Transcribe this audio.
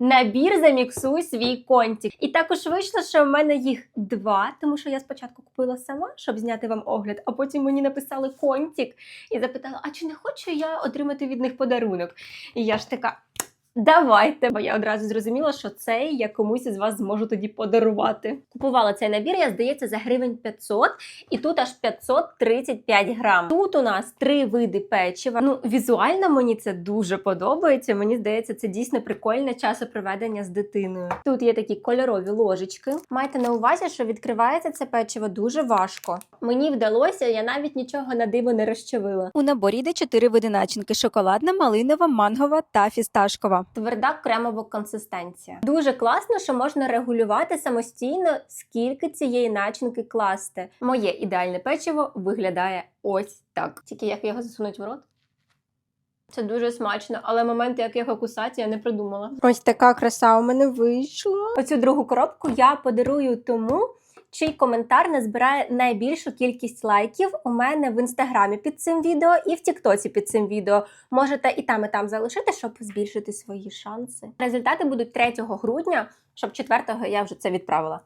Набір заміксуй свій контік. І також вийшло, що в мене їх два, тому що я спочатку купила сама, щоб зняти вам огляд, а потім мені написали контік і запитала: а чи не хочу я отримати від них подарунок? І я ж така. Давайте, бо я одразу зрозуміла, що цей я комусь із вас зможу тоді подарувати. Купувала цей набір, я здається, за гривень 500, і тут аж 535 грам. Тут у нас три види печива. Ну, візуально мені це дуже подобається. Мені здається, це дійсно прикольне часопроведення з дитиною. Тут є такі кольорові ложечки. Майте на увазі, що відкривається це печиво дуже важко. Мені вдалося, я навіть нічого на диво не розчавила. У наборі йде чотири види начинки: шоколадна, малинова, мангова та фісташкова. Тверда кремова консистенція. Дуже класно, що можна регулювати самостійно, скільки цієї начинки класти. Моє ідеальне печиво виглядає ось так. Тільки як його засунуть в рот. Це дуже смачно, але момент, як його кусати, я не придумала. Ось така краса у мене вийшла. Оцю другу коробку я подарую тому, чий коментар назбирає найбільшу кількість лайків у мене в інстаграмі під цим відео і в Тіктоці під цим відео. Можете і там, і там залишити, щоб збільшити свої шанси. Результати будуть 3 грудня, щоб 4-го я вже це відправила.